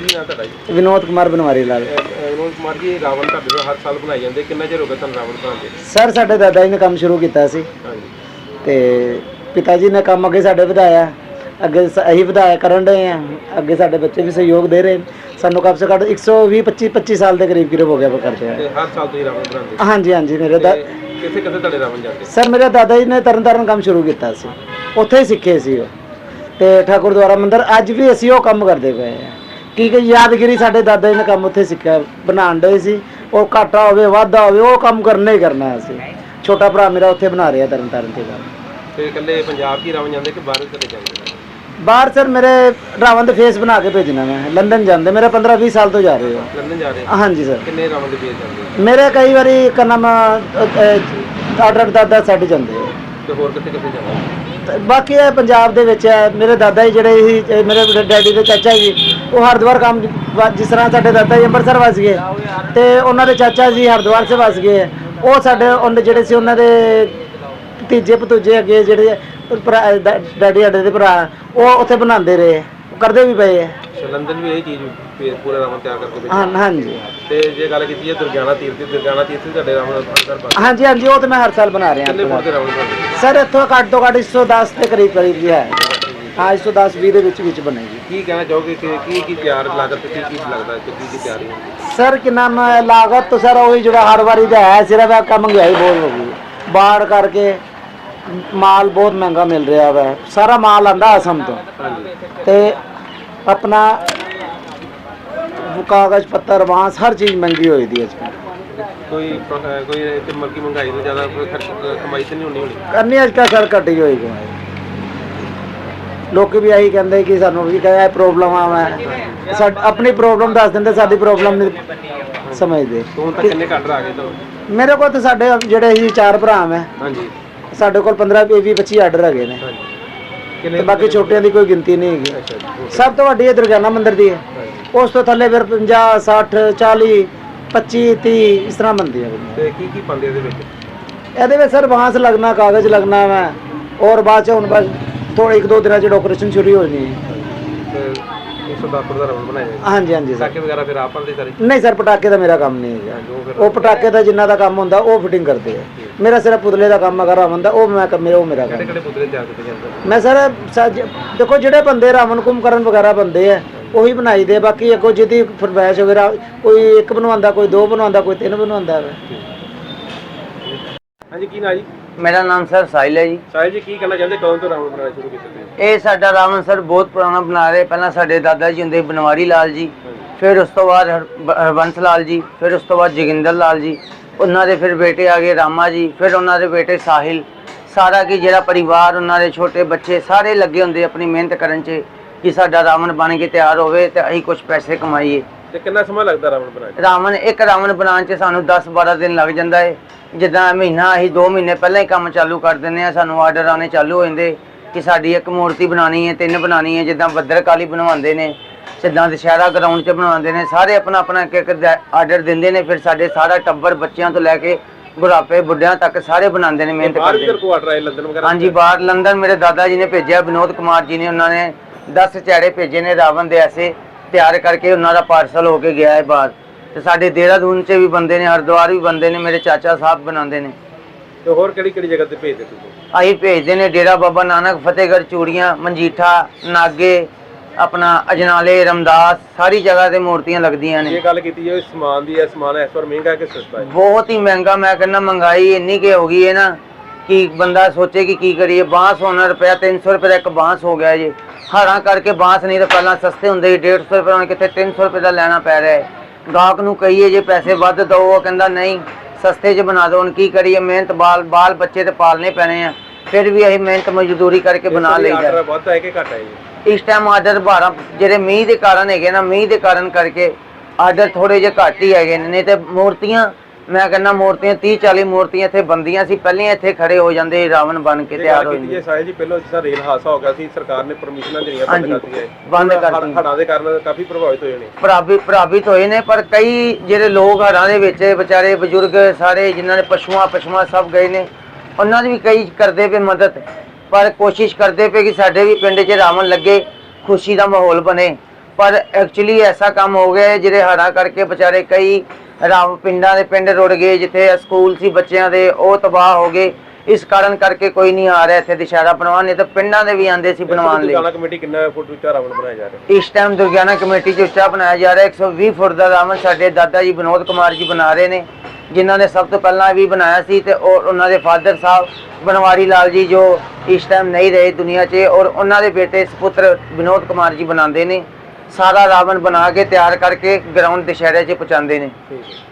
ਕੀ ਨਾਂ ਤੁਹਾਡਾ ਜੀ? ਵਿਨੋਦ ਕੁਮਾਰ ਬਨਵਾਰੀ ਲਾਲ। ਵਿਨੋਦ ਕੁਮਾਰ ਜੀ ਰਾਵਣ ਤੁਹਾਡੇ ਤੋਂ ਹਰ ਸਾਲ ਬਣਾਏ ਜਾਂਦੇ। ਕਿੰਨਾ ਚਿਰ ਹੋ ਗਿਆ ਤੁਹਾਨੂੰ ਰਾਵਣ ਬਣਾਉਂਦੇ ਸਰ ਸਾਡੇ ਦਾਦਾ ਜੀ ਨੇ ਕੰਮ ਸ਼ੁਰੂ ਕੀਤਾ ਸੀ। ਹਾਂਜੀ। ਤੇ ਪਿਤਾ ਜੀ ਨੇ ਕੰਮ ਅੱਗੇ ਸਾਡੇ ਵਧਾਇਆ। ਅੱਗੇ ਸ- ਅਸੀਂ ਵਧਾਇਆ ਕਰਨ ਰਹੇ ਆ। ਅੱਗੇ ਸਾਡੇ ਬੱਚੇ ਵੀ ਸਹਿਯੋਗ ਦੇ ਰਹੇ। ਨੇ। ਸਾਨੂੰ ਕਮ ਸੇ ਘੱਟ 120 25 25 ਸਾਲ ਦੇ ਕਰੀਬ ਕਰੀਬ ਹੋ ਗਿਆ ਉਹ ਕਰਦੇ ਆ। ਤੇ ਹਰ ਸਾਲ ਤੁਸੀਂ ਰਾਵਣ ਬਣਾਉਂਦੇ ਹਾਂਜੀ ਹਾਂਜੀ ਮੇਰੇ ਦਾ ਤੇ ਕਿੱਥੇ ਕਿੱਥੇ ਤੁਹਾਡੇ ਰਾਵਣ ਜਾਂਦੇ? ਸਰ ਮੇਰੇ ਦਾਦਾ ਜੀ ਨੇ ਤਰਨ ਤਾਰਨ ਕੰਮ ਸ਼ੁਰੂ ਕੀਤਾ ਸੀ। ਉੱਥੇ ਹੀ ਸਿੱਖੇ ਸੀ ਉਹ। ਤੇ ਠਾਕੁਰ ਦੁਆਰਾ ਮੰਦਿਰ ਅੱਜ ਵੀ ਅਸੀਂ ਉਹ ਕੰਮ ਕਰਦੇ ਪਏ ਆ। ਕੀ ਕਿ ਯਾਦਗਿਰੀ ਸਾਡੇ ਦਾਦਾ ਜੀ ਨੇ ਕੰਮ ਉੱਥੇ ਸਿੱਖਿਆ ਬਣਾਉਣ ਦੇ ਸੀ। ਉਹ ਘਾਟਾ ਹੋਵੇ ਵਾਧਾ ਹੋਵੇ ਉਹ ਕੰਮ ਕਰਨਾ ਹੀ ਕਰਨਾ ਅਸੀਂ। ਛੋਟਾ ਭਰਾ ਮੇਰਾ ਉੱਥੇ ਬਣਾ ਰਿਹਾ ਤਰਨ ਤਾਰਨ ਤੇ ਕੰਮ। ਤੇ ਇਕੱਲੇ ਪੰਜਾਬ 'ਚ ਹੀ ਰਾਵਣ ਜਾਂਦੇ ਕਿ ਬਾਹਰ ਚਲੇ ਜਾਂਦੇ? ਬਾਹਰ ਸਰ ਮੇਰੇ ਰਾਵਣ ਦੇ ਫੇਸ ਬਣਾ ਕੇ ਭੇਜਣਾ ਮੈਂ। ਲੰਡਨ ਜਾਂਦੇ। ਮੇਰੇ 15 20 ਸਾਲ ਤੋਂ ਜਾ ਰਹੇ ਹੋ। ਲੰਡਨ ਜਾ ਰਹੇ ਹਾਂਜੀ ਸਰ। ਕਿੰਨੇ ਰਾਵਣ ਦੇ ਪੇਜ ਜਾਂਦੇ? ਮੇਰੇ ਕਈ ਵਾਰੀ ਕਨਮ ਆਰਡਰ ਦਾਦਾ ਛੱਡ ਜਾਂਦੇ ਆ। ਤੇ ਹੋਰ ਕਿੱਥੇ ਕਿੱਥੇ ਜਾਂਦੇ? ਬਾਕੀ ਇਹ ਪੰਜਾਬ ਦੇ ਵਿੱਚ ਹੈ। ਮੇਰੇ ਦਾਦਾ ਜੀ ਜਿਹੜੇ ਸੀ ਇਹ ਮੇਰੇ ਡੈਡੀ ਦੇ ਚਾਚਾ ਜੀ ਉਹ ਹਰਿਦੁਆਰ ਕੰਮ ਜਿਸ ਤਰ੍ਹਾਂ ਸਾਡੇ ਦਾਦਾ ਜੀ ਅੰਮ੍ਰਿਤਸਰ ਵਸ ਗਏ ਤੇ ਉਹਨਾਂ ਦੇ ਚਾਚਾ ਜੀ ਹਰਿਦੁਆਰ ਸੇ ਵਸ ਗਏ। ਉਹ ਸਾਡੇ ਉਹਨੇ ਜਿਹੜੇ ਸੀ ਉਹਨਾਂ ਦੇ ਤੀਜੇ ਭਤੂਜੇ ਅੱਗੇ ਜਿਹੜੇ ਡੈਡੀ ਸਾਡੇ ਦੇ ਭਰਾ ਉਹ ਉੱਥੇ ਬਣਾਉਂਦੇ ਰਹੇ। ਕਰਦੇ ਵੀ ਪਏ ਹੈ ਅੱਛਾ ਲੰਡਨ ਵੀ ਇਹ ਚੀਜ਼ ਪੇਜ ਪੂਰਾ ਰਾਵਣ ਤਿਆਰ ਕਰਕੇ ਹਾਂ ਹਾਂਜੀ। ਤੇ ਜੇ ਗੱਲ ਕੀਤੀ ਹੈ ਦੁਰਗਿਆਨਾ ਤੀਰਥ ਦੀ ਦੁਰਗਿਆਨਾ ਤੀਰਥ ਵੀ ਤੁਹਾਡੇ ਅੰਦਰ ਬਣ ਹਾਂਜੀ ਹਾਂਜੀ ਉਹ ਤੇ ਮੈਂ ਹਰ ਸਾਲ ਬਣਾ ਰਿਹਾ। ਸਰ ਇੱਥੋਂ ਘੱਟ ਤੋਂ ਘੱਟ 110 ਦੇ ਕਰੀਬ ਕਰੀਬ ਜੀ ਹੈ। ਹਾਂ 110 20 ਦੇ ਵਿੱਚ ਵਿੱਚ ਬਣੇਗੀ। ਕੀ ਕਹਿਣਾ ਚਾਹੋਗੇ ਕਿ ਕੀ ਕੀ ਤਿਆਰ ਲਾਗਤ ਤੇ ਕੀ ਕੀ ਲੱਗਦਾ ਹੈ ਤੇ ਕੀ ਕੀ ਤਿਆਰੀ ਸਰ ਕਿ ਨਾਮ ਹੈ, ਲਾਗਤ ਤਾਂ ਸਰ ਉਹੀ ਜਿਹੜਾ ਹਰ ਵਾਰੀ ਦਾ ਹੈ ਸਿਰਫ ਇਹ ਕੰਮ ਮਹਿੰਗਾਈ ਬਹੁਤ ਹੋ ਗਈ। ਬਾੜ ਕਰਕੇ ਮਾਲ ਬਹੁਤ ਮਹਿੰਗਾ ਮਿਲ ਰਿਹਾ ਵਾ। ਸਾਰਾ ਮਾਲ ਆਂਦਾ ਅਸਮ ਤੋਂ। ਤੇ ਆਪਣਾ ਕਾਗਜ਼ ਪੱਤਰ ਬਾਂਸ ਹਰ ਚੀਜ਼ ਮਹਿੰਗੀ ਹੋਈ ਦੀ ਅੱਜ ਕੋਈ ਕੋਈ ਤੇ ਮਲਕੀ ਮਹਿੰਗਾਈ ਤੋਂ ਜ਼ਿਆਦਾ ਕੋਈ ਖਰਚ ਕਮਾਈ ਤੇ ਨਹੀਂ ਹੋਣੀ ਹੋਣੀ? ਕਰਨੀ ਅੱਜ ਕੱਲ੍ਹ ਸਰ ਘਟੀ ਹੋਈ ਕਮਾਈ। ਲੋਕ ਵੀ ਆਹੀ ਕਹਿੰਦੇ ਕਿ ਸਾਨੂੰ ਵੀ ਕਹੇ ਪ੍ਰੋਬਲਮ ਆ ਮੈਂ। ਆਪਣੀ ਪ੍ਰੋਬਲਮ ਦੱਸ ਦਿੰਦੇ ਸਾਡੀ ਪ੍ਰੋਬਲਮ ਨਹੀਂ ਸਮਝਦੇ। ਤੋਂ ਤੱਕ ਕਿੰਨੇ ਘੱਟ ਆ ਗਏ ਤਾਂ। ਮੇਰੇ ਕੋਲ ਤਾਂ ਸਾਡੇ ਜਿਹੜੇ ਅਸੀਂ ਚਾਰ ਭਰਾ ਮੈਂ ਹਾਂਜੀ। ਸਾਡੇ ਕੋਲ 15 20 25 ਆਰਡਰ ਹੈਗੇ ਨੇ। ਹਾਂਜੀ। ਤੇ ਕਿੰਨੇ ਬਾਕੀ ਛੋਟਿਆਂ ਦੀ ਕੋਈ ਗਿਣਤੀ ਨਹੀਂ ਹੈਗੀ। ਅੱਛਾ ਜੀ, ਹੋਰ। ਸਭ ਤੋਂ ਵੱਡੀ ਇਹ ਦੁਰਗਿਆਨਾ ਮੰਦਿਰ ਦੀ ਹੈ। ਹਾਂਜੀ। ਉਸ ਤੋਂ ਥੱਲੇ ਫਿਰ 50 60 40 25 30 ਇਸ ਤਰ੍ਹਾਂ ਬੰਦੀ ਹੈ ਤੇ ਕੀ ਕੀ ਪਾਉਂਦੇ ਇਹਦੇ ਵਿੱਚ? ਇਹਦੇ ਵਿੱਚ ਸਰ ਬਾਂਸ ਲੱਗਣਾ ਕਾਗਜ਼ ਲੱਗਣਾ ਵਾ ਔਰ ਬਾਅਦ ਚ ਹੁਣ ਬਸ ਥੋੜੇ ਇੱਕ ਦੋ ਦਿਨਾਂ ਚ ਡੈਕੋਰੇਸ਼ਨ ਸ਼ੁਰੂ ਹੋ ਜਾਣੀ ਹੈ ਤੇ 110 ਫੁੱਟ ਦਾ ਰਾਵਣ ਬਣਾਇਆ ਜਾਏਗਾ ਹਾਂਜੀ ਹਾਂਜੀ ਸਰ। ਸਾਕੇ ਵਗੈਰਾ ਫਿਰ ਆਪ ਪਾਉਂਦੇ ਸਾਰੇ? ਨਹੀਂ ਸਰ ਪਟਾਕੇ ਦਾ ਮੇਰਾ ਕੰਮ ਨਹੀਂ ਹੈਗਾ। ਜੋ ਫਿਰ ਉਹ ਪਟਾਕੇ ਦਾ ਜਿੰਨਾ ਦਾ ਕੰਮ ਹੁੰਦਾ ਉਹ ਫਿਟਿੰਗ ਕਰਦੇ ਆ। ਮੇਰਾ ਸਿਰਫ ਪੁਤਲੇ ਦਾ ਕੰਮ ਅਗਰ ਹੁੰਦਾ ਉਹ ਮੈਂ ਕੰਮ ਉਹ ਮੇਰਾ ਕੰਮ। ਕਿਹੜੇ ਕਿਹੜੇ ਪੁਤਲੇ ਤਿਆਰ ਕੀਤੇ ਜਾਂਦੇ? ਮੈਂ ਸਰ ਸੱਜ- ਦੇਖੋ ਜਿਹੜੇ ਬੰਦੇ ਰਾਵਣ ਕੁੰਭਕਰਨ ਵਗੈਰਾ ਬੰਦੇ ਆ ਉਹੀ ਬਣਾਈ ਦੇ ਬਾਕੀ ਅੱਗੋਂ ਜਿਹਦੀ ਫਰਮਾਇਸ਼ ਵਗੈਰਾ ਕੋਈ ਇੱਕ ਬਣਵਾਉਂਦਾ ਕੋਈ ਦੋ ਬਣਵਾਉਂਦਾ ਕੋਈ ਤਿੰਨ ਬਣਵਾਉਂਦਾ ਵਾ। ਹਾਂਜੀ ਕੀ ਨਾ ਜੀ? ਮੇਰਾ ਨਾਮ ਸਰ ਸਾਹਿਲ ਹੈ ਜੀ। ਸਾਹਿਬ ਜੀ ਕੀ ਕਹਿਣਾ ਚਾਹੁੰਦੇ? ਕਦੋਂ ਤੋਂ ਰਾਵਣ ਬਣਾਉਣਾ ਸ਼ੁਰੂ ਕੀਤਾ ਤੁਸੀਂ? ਇਹ ਸਾਡਾ ਰਾਵਣ ਸਰ ਬਹੁਤ ਪੁਰਾਣਾ ਬਣਾ ਰਹੇ। ਪਹਿਲਾਂ ਸਾਡੇ ਦਾਦਾ ਜੀ ਹੁੰਦੇ ਬਨਵਾਰੀ ਲਾਲ ਜੀ। ਫਿਰ ਉਸ ਤੋਂ ਬਾਅਦ ਹਰ- ਹਰਬੰਸ ਲਾਲ ਜੀ ਫਿਰ ਉਸ ਤੋਂ ਬਾਅਦ ਜੋਗਿੰਦਰ ਲਾਲ ਜੀ। ਉਹਨਾਂ ਦੇ ਫਿਰ ਬੇਟੇ ਆ ਗਏ ਰਾਮਾ ਜੀ ਫਿਰ ਉਹਨਾਂ ਦੇ ਬੇਟੇ ਸਾਹਿਲ। ਸਾਰਾ ਕੀ ਜਿਹੜਾ ਪਰਿਵਾਰ ਉਹਨਾਂ ਦੇ ਛੋਟੇ ਬੱਚੇ ਸਾਰੇ ਲੱਗੇ ਹੁੰਦੇ ਆਪਣੀ ਮਿਹਨਤ ਕਰਨ 'ਚ ਕਿ ਸਾਡਾ ਰਾਵਣ ਬਣ ਕੇ ਤਿਆਰ ਹੋਵੇ ਤੇ ਅਸੀਂ ਕੁਝ ਪੈਸੇ ਕਮਾਈਏ। ਤੇ ਕਿੰਨਾ ਸਮਾਂ ਲੱਗਦਾ ਰਾਵਣ ਬਣਾਉਣ 'ਚ? ਰਾਵਣ ਇੱਕ ਰਾਵਣ ਬਣਾਉਣ 'ਚ ਸਾਨੂੰ 10-12 ਦਿਨ ਲੱਗ ਜਾਂਦਾ ਹੈ ਜਿੱਦਾਂ ਮਹੀਨਾ ਅਸੀਂ 2 ਮਹੀਨੇ ਪਹਿਲਾਂ ਹੀ ਕੰਮ ਚਾਲੂ ਕਰ ਦਿੰਦੇ ਆ ਸਾਨੂੰ ਆਰਡਰ ਆਉਣੇ ਚਾਲੂ ਹੋ ਜਾਂਦੇ ਕਿ ਸਾਡੀ ਇੱਕ ਮੂਰਤੀ ਬਣਾਉਣੀ ਹੈ ਤਿੰਨ ਬਣਾਉਣੀ ਹੈ ਜਿੱਦਾਂ ਬੱਦਰਕਾਲੀ ਬਣਵਾਉਂਦੇ ਨੇ ਸਿੱਧਾਂ ਦੁਸ਼ਹਿਰਾ ਗਰਾਊਂਡ 'ਚ ਬਣਵਾਉਂਦੇ ਨੇ ਸਾਰੇ ਆਪਣਾ ਆਪਣਾ ਇੱਕ ਇੱਕ ਆਰਡਰ ਦਿੰਦੇ ਨੇ ਫਿਰ ਸਾਡੇ ਸਾਰਾ ਟੱਬਰ ਬੱਚਿਆਂ ਤੋਂ ਲੈ ਕੇ ਬੁਢਾਪੇ ਬੁੱਢਿਆਂ ਤੱਕ ਸਾਰੇ ਬਣਾਉਂਦੇ ਨੇ ਮਿਹਨਤ ਬਾਹਰ ਵੀ ਕਰਦੇ ਤੇਰੇ ਕੋਲ ਆਰਡਰ ਆਏ ਲੰਡਨ ਵਗੈਰਾ ਹਾਂਜੀ ਬਾਹਰ ਲੰਡਨ ਮੇਰੇ ਦਾਦਾ ਜੀ ਨੇ ਭੇਜਿਆ ਵਿਨੋਦ ਕੁਮਾਰ ਜੀ ਨੇ ਉਹਨਾਂ ਨੇ 10 ਚਿਹਰੇ ਭੇਜੇ ਨੇ ਰਾਵਣ ਦੇ ਐਸੇ। ਤਿਆਰ ਕਰਕੇ ਉਹਨਾਂ ਦਾ ਪਾਰਸਲ ਹੋ ਕੇ ਗਿਆ ਹੈ ਬਾਹਰ। ਤੇ ਸਾਡੇ ਦੇਹਰਾਦੂਨ 'ਚ ਵੀ ਬੰਦੇ ਨੇ ਹਰਿਦੁਆਰ ਵੀ ਬੰਦੇ ਨੇ ਮੇਰੇ ਚਾਚਾ ਸਾਹਿਬ ਬਣਾਉਂਦੇ ਨੇ। ਤੇ ਹੋਰ ਕਿਹੜੀ ਕਿਹੜੀ ਜਗ੍ਹਾ ਤੇ ਭੇਜਦੇ ਤੁਸੀਂ? ਅਸੀਂ ਭੇਜਦੇ ਨੇ ਡੇਰਾ ਬਾਬਾ ਨਾਨਕ ਫਤਿਹਗੜ੍ਹ ਚੂੜੀਆਂ ਮਨਜੀਠਾ ਨਾਗੇ ਆਪਣਾ ਅਜਨਾਲੇ ਰਮਦਾਸ ਸਾਰੀ ਜਗ੍ਹਾ ਤੇ ਮੂਰਤੀਆਂ ਲੱਗਦੀਆਂ ਨੇ। ਇਹ ਗੱਲ ਕੀਤੀ ਜਾਵੇ ਸਮਾਨ ਦੀ ਹੈ ਸਮਾਨ ਇਸ ਵਾਰ ਮਹਿੰਗਾ ਕਿ ਸਸਤਾ ਹੈ? ਬਹੁਤ ਹੀ ਮਹਿੰਗਾ ਮੈਂ ਕਹਿੰਦਾ ਮਹਿੰਗਾਈ ਇੰਨੀ ਕਿ ਹੋ ਗਈ ਹੈ ਨਾ ਕਿ ਬੰਦਾ ਸੋਚੇ ਕਿ ਕੀ ਕਰੀਏ ਬਾਂਸ ਹੋਣਾ ਰੁਪਇਆ 300 ਰੁਪਏ ਦਾ ਇੱਕ ਬਾਂਸ ਹੋ ਗਿਆ ਜੀ। ਹਾਰਾਂ ਕਰਕੇ ਬਾਂਸ ਨਹੀਂ ਤਾਂ ਪਹਿਲਾਂ ਸਸਤੇ ਹੁੰਦੇ ਸੀ 150 ਰੁਪਏ ਹੁਣ ਕਿੱਥੇ 300 ਰੁਪਏ ਦਾ ਲੈਣਾ ਪੈ ਰਿਹਾ ਹੈ। ਗਾਹਕ ਨੂੰ ਕਹੀਏ ਜੇ ਪੈਸੇ ਵੱਧ ਦੋ ਉਹ ਕਹਿੰਦਾ ਨਹੀਂ ਸਸਤੇ 'ਚ ਬਣਾ ਦਿਓ। ਹੁਣ ਕੀ ਕਰੀਏ ਮਿਹਨਤ ਬਾਲ ਬਾਲ ਬੱਚੇ ਤੇ ਪਾਲਨੇ ਪੈਣੇ ਆ। ਫਿਰ ਵੀ ਅਸੀਂ ਮਿਹਨਤ ਮਜ਼ਦੂਰੀ ਕਰਕੇ ਬਣਾ ਲਈਦਾ। ਆਰਡਰ ਵੱਧ ਹੈ ਕਿ ਘੱਟ ਹੈ ਜੀ? ਇਸ ਟਾਈਮ ਆਰਡਰ 12 ਜਿਹੜੇ ਮੀਂਹ ਦੇ ਕਾਰਨ ਹੈਗੇ ਨਾ ਮੀਂਹ ਦੇ ਕਾਰਨ ਕਰਕੇ ਆਰਡਰ ਥੋੜੇ ਜਿਹੇ ਘੱਟ ਹੀ ਹੈਗੇ ਨੇ ਨਹੀਂ ਤੇ ਮੂਰਤੀਆਂ ਮੈਂ ਕਹਿੰਦਾ ਮੂਰਤੀਆਂ 30 40 ਮੂਰਤੀਆਂ ਇੱਥੇ ਬੰਦੀਆਂ ਸੀ ਪਹਿਲਾਂ ਇੱਥੇ ਖੜੇ ਹੋ ਜਾਂਦੇ ਰਾਵਣ ਬਣ ਕੇ ਤਿਆਰ ਹੋ ਜਾਂਦੇ ਜੇ ਸਾਹਿਬ ਜੀ ਪਹਿਲਾਂ ਜਿਸ ਰੇਲ ਹਾਦਸਾ ਹੋ ਗਿਆ ਸੀ ਸਰਕਾਰ ਨੇ ਪਰਮਿਸ਼ਨਾਂ ਦੇਣੀਆਂ ਬੰਦ ਕਰਤੀਆਂ ਬੰਦ ਕਰਤੀਆਂ। ਹੜ੍ਹਾਂ ਦੇ ਕਾਰਨ ਕਾਫੀ ਪ੍ਰਭਾਵਿਤ ਹੋਏ ਨੇ ਪ੍ਰਭਾਵਿਤ ਪ੍ਰਭਾਵਿਤ ਹੋਏ ਨੇ ਪਰ ਕਈ ਜਿਹੜੇ ਲੋਕ ਹਰਾਂ ਦੇ ਵਿੱਚ ਵਿਚਾਰੇ ਬਜ਼ੁਰਗ ਸਾਰੇ ਜਿਨ੍ਹਾਂ ਨੇ ਪਸ਼ੂਆਂ ਪਸ਼ੂਆਂ ਸਭ ਗਏ ਨੇ ਉਹਨਾਂ ਦੀ ਵੀ ਕਈ ਕਰਦੇ ਪਏ ਮਦਦ ਪਰ ਕੋਸ਼ਿਸ਼ ਕਰਦੇ ਪਏ ਕਿ ਸਾਡੇ ਵੀ ਪਿੰਡ 'ਚ ਰਾਵਣ ਲੱਗੇ ਖੁਸ਼ੀ ਦਾ ਮਾਹੌਲ ਬਣੇ ਪਰ ਐਕਚੁਅਲੀ ਐਸਾ ਕੰਮ ਹੋ ਗਿਆ ਜਿਹੜੇ ਹੜਾ ਕਰਕੇ ਵਿਚਾਰੇ ਕਈ ਰਾਮ ਪਿੰਡਾਂ ਦੇ ਪਿੰਡ ਰੁੜ ਗਏ ਜਿੱਥੇ ਸਕੂਲ ਸੀ ਬੱਚਿਆਂ ਦੇ ਉਹ ਤਬਾਹ ਹੋ ਗਏ। ਇਸ ਕਾਰਨ ਕਰਕੇ ਕੋਈ ਨਹੀਂ ਆ ਰਿਹਾ ਇੱਥੇ ਦੁਸ਼ਹਿਰਾ ਬਣਵਾਉਣ ਨਹੀਂ ਤਾਂ ਪਿੰਡਾਂ ਦੇ ਵੀ ਆਂਦੇ ਸੀ ਬਣਵਾਉਣ ਲਈ। ਦੁਰਗਿਆਨਾ ਕਮੇਟੀ ਕਿੰਨਾ ਫੁੱਟ ਉੱਚਾ ਰਾਵਣ ਬਣਾਇਆ ਜਾ ਰਿਹਾ? ਇਸ ਟਾਈਮ ਦੁਰਗਿਆਨਾ ਕਮੇਟੀ 'ਚ ਉੱਚਾ ਬਣਾਇਆ ਜਾ ਰਿਹਾ 120 ਫੁੱਟ ਦਾ ਰਾਵਣ ਸਾਡੇ ਦਾਦਾ ਜੀ ਵਿਨੋਦ ਕੁਮਾਰ ਜੀ ਬਣਾ ਰਹੇ ਨੇ ਜਿਨ੍ਹਾਂ ਨੇ ਸਭ ਤੋਂ ਪਹਿਲਾਂ ਵੀ ਬਣਾਇਆ ਸੀ ਤੇ ਔਰ ਉਹਨਾਂ ਦੇ ਫਾਦਰ ਸਾਹਿਬ ਬਨਵਾਰੀ ਲਾਲ ਜੀ ਜੋ ਇਸ ਟਾਈਮ ਨਹੀਂ ਰਹੇ ਦੁਨੀਆ 'ਚ ਔਰ ਉਹਨਾਂ ਦੇ ਬੇਟੇ ਸੁਪੁੱਤਰ ਵਿਨੋਦ ਕੁਮਾਰ ਜੀ ਬਣਾਉਂਦੇ ਨੇ। ਸਾਰਾ ਰਾਵਣ ਬਣਾ ਕੇ ਤਿਆਰ ਕਰਕੇ ਗਰਾਊਂਡ ਦੁਸ਼ਹਿਰੇ 'ਚ ਪਹੁੰਚਾਉਂਦੇ ਨੇ। ਠੀਕ ਹੈ।